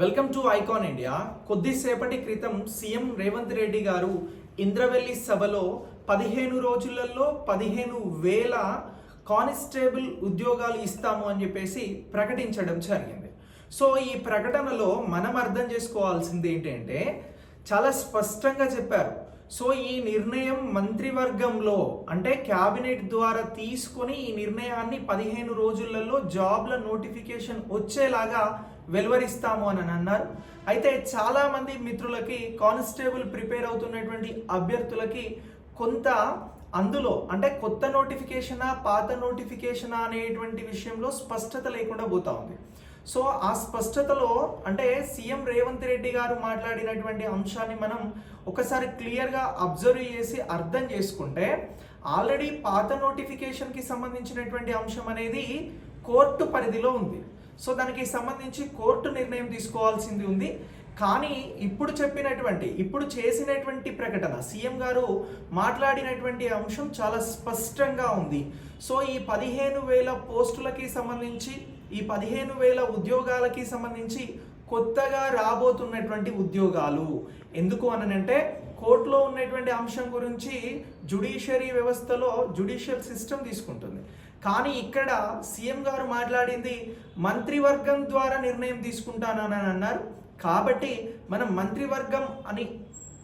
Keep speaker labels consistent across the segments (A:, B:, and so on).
A: Welcome to icon India కొద్దిసేపటి క్రితం CM Revanth Reddy గారు ఇంద్రవెల్లి సభలో పదిహేను రోజులలో పదిహేను వేల కానిస్టేబుల్ ఉద్యోగాలు ఇస్తాము అని చెప్పేసి ప్రకటించడం జరిగింది. సో ఈ ప్రకటనలో మనం అర్థం చేసుకోవాల్సింది ఏంటంటే చాలా స్పష్టంగా చెప్పారు. సో ఈ నిర్ణయం మంత్రివర్గంలో అంటే క్యాబినెట్ ద్వారా తీసుకొని ఈ నిర్ణయాన్ని పదిహేను రోజులలో జాబ్ల నోటిఫికేషన్ వచ్చేలాగా వెలువరిస్తాము అని అన్నారు. అయితే చాలామంది మిత్రులకి కానిస్టేబుల్ ప్రిపేర్ అవుతున్నటువంటి అభ్యర్థులకి కొంత అందులో అంటే కొత్త నోటిఫికేషనా పాత నోటిఫికేషనా అనేటువంటి విషయంలో స్పష్టత లేకుండా పోతా ఉంది. సో ఆ స్పష్టతలో అంటే సీఎం రేవంత్ రెడ్డి గారు మాట్లాడినటువంటి అంశాన్ని మనం ఒకసారి క్లియర్గా అబ్జర్వ్ చేసి అర్థం చేసుకుంటే ఆల్రెడీ పాత నోటిఫికేషన్కి సంబంధించినటువంటి అంశం అనేది కోర్టు పరిధిలో ఉంది. సో దానికి సంబంధించి కోర్టు నిర్ణయం తీసుకోవాల్సింది ఉంది. కానీ ఇప్పుడు చెప్పినటువంటి ఇప్పుడు చేసినటువంటి ప్రకటన సీఎం గారు మాట్లాడినటువంటి అంశం చాలా స్పష్టంగా ఉంది. సో ఈ పదిహేను వేల పోస్టులకి సంబంధించి ఈ పదిహేను వేల ఉద్యోగాలకి సంబంధించి కొత్తగా రాబోతున్నటువంటి ఉద్యోగాలు. ఎందుకు అనంటే కోర్టులో ఉన్నటువంటి అంశం గురించి జుడిషియరీ వ్యవస్థలో జుడిషియల్ సిస్టమ్ తీసుకుంటుంది. కానీ ఇక్కడ సీఎం గారు మాట్లాడింది మంత్రివర్గం ద్వారా నిర్ణయం తీసుకుంటానని అన్నారు. కాబట్టి మనం మంత్రివర్గం అని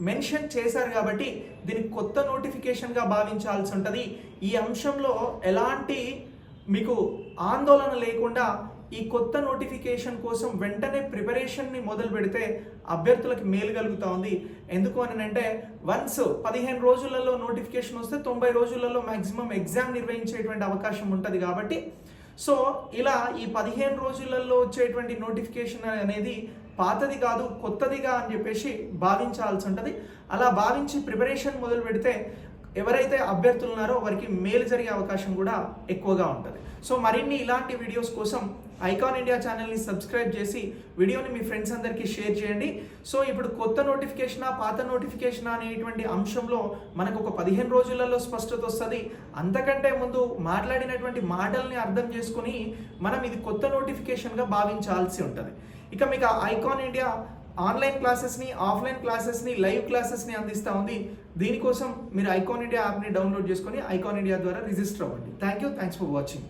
A: మెన్షన్ చేశారు కాబట్టి దీన్ని కొత్త నోటిఫికేషన్గా భావించాల్సి ఉంటుంది. ఈ అంశంలో ఎలాంటి మీకు ఆందోళన లేకుండా ఈ కొత్త నోటిఫికేషన్ కోసం వెంటనే ప్రిపరేషన్ని మొదలు పెడితే అభ్యర్థులకు మేలు కలుగుతూ ఉంది. ఎందుకు అని అంటే వన్స్ పదిహేను రోజులలో నోటిఫికేషన్ వస్తే తొంభై రోజులలో మ్యాక్సిమం ఎగ్జామ్ నిర్వహించేటువంటి అవకాశం ఉంటుంది కాబట్టి సో ఇలా ఈ పదిహేను రోజులలో వచ్చేటువంటి నోటిఫికేషన్ అనేది పాతది కాదు కొత్తదిగా అని చెప్పేసి భావించాల్సి ఉంటుంది. అలా భావించి ప్రిపరేషన్ మొదలు పెడితే ఎవరైతే అభ్యర్థులు ఉన్నారో వారికి మేలు జరిగే అవకాశం కూడా ఎక్కువగా ఉంటుంది. సో మరిన్ని ఇలాంటి వీడియోస్ కోసం ఐకాన్ ఇండియా ఛానల్ని సబ్స్క్రైబ్ చేసి వీడియోని మీ ఫ్రెండ్స్ అందరికీ షేర్ చేయండి. సో ఇప్పుడు కొత్త నోటిఫికేషనా పాత నోటిఫికేషన్ అనేటువంటి అంశంలో మనకు ఒక పదిహేను రోజులలో స్పష్టత వస్తుంది. అంతకంటే ముందు మాట్లాడినటువంటి మాటల్ని అర్థం చేసుకుని మనం ఇది కొత్త నోటిఫికేషన్గా భావించాల్సి ఉంటుంది. ఇక మీకు ఐకాన్ ఇండియా ఆన్లైన్ క్లాసెస్ని ఆఫ్లైన్ క్లాసెస్ని లైవ్ క్లాసెస్ని అందిస్తూ ఉంది. దీనికోసం మీరు ఐకాన్ ఇండియా యాప్ని డౌన్లోడ్ చేసుకొని ఐకాన్ ఇండియా ద్వారా రిజిస్టర్ అవ్వండి. Thank you thanks for watching.